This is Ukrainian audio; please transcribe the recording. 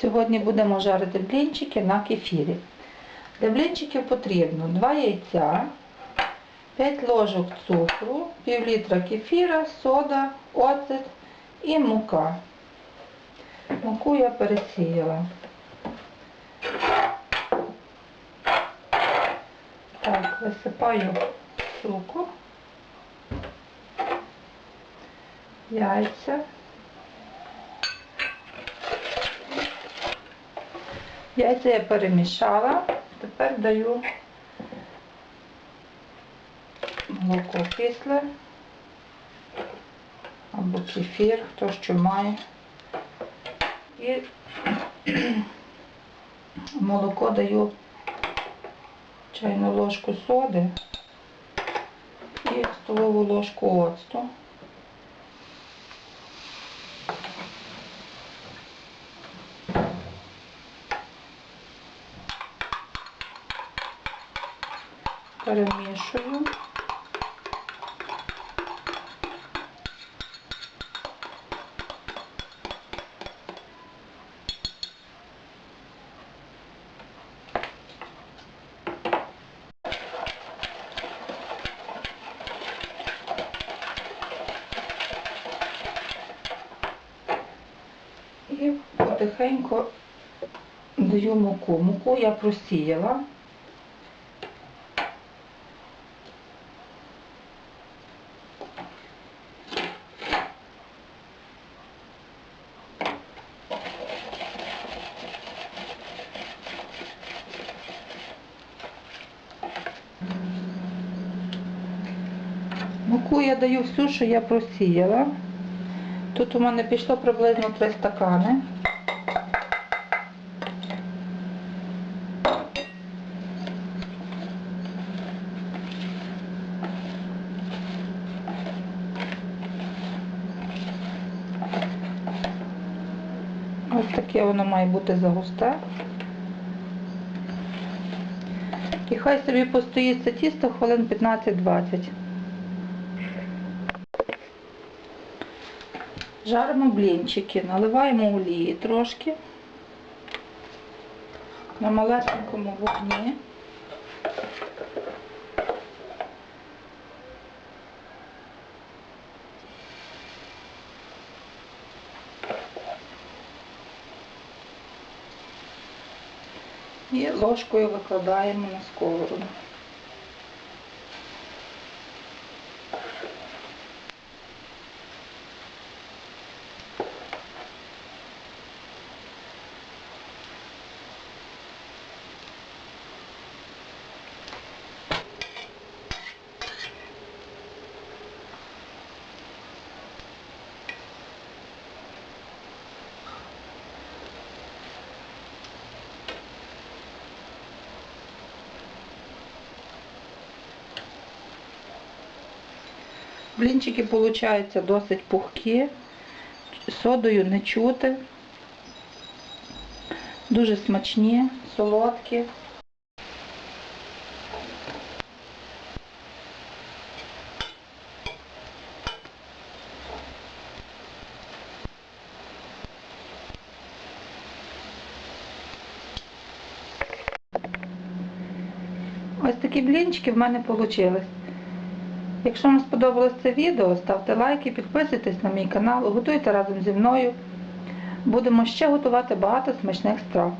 Сьогодні будемо жарити блінчики на кефірі. Для блінчиків потрібно 2 яйця, 5 ложок цукру, пів літра кефіра, сода, оцет і мука. Муку я пересіяла. Так, висипаю цукор, яйця. Яйця я перемішала, тепер даю молоко кисле або кефір, хто що має. І молоко даю чайну ложку соди і столову ложку оцту. Перемішую. І потихеньку даю муку. Муку я просіяла. Муку я даю всю, що я просіяла. Тут у мене пішло приблизно 3 стакани. Ось таке воно має бути загусте. І хай собі постоїть це тісто хвилин 15-20. Жаримо блінчики, наливаємо олії трошки на малесенькому вогні. І ложкою викладаємо на сковороду. Блінчики получаються досить пухкі, содою не чути, дуже смачні, солодкі. Ось такі блінчики в мене вийшли. Якщо вам сподобалось це відео, ставте лайки, підписуйтесь на мій канал, готуйте разом зі мною. Будемо ще готувати багато смачних страв.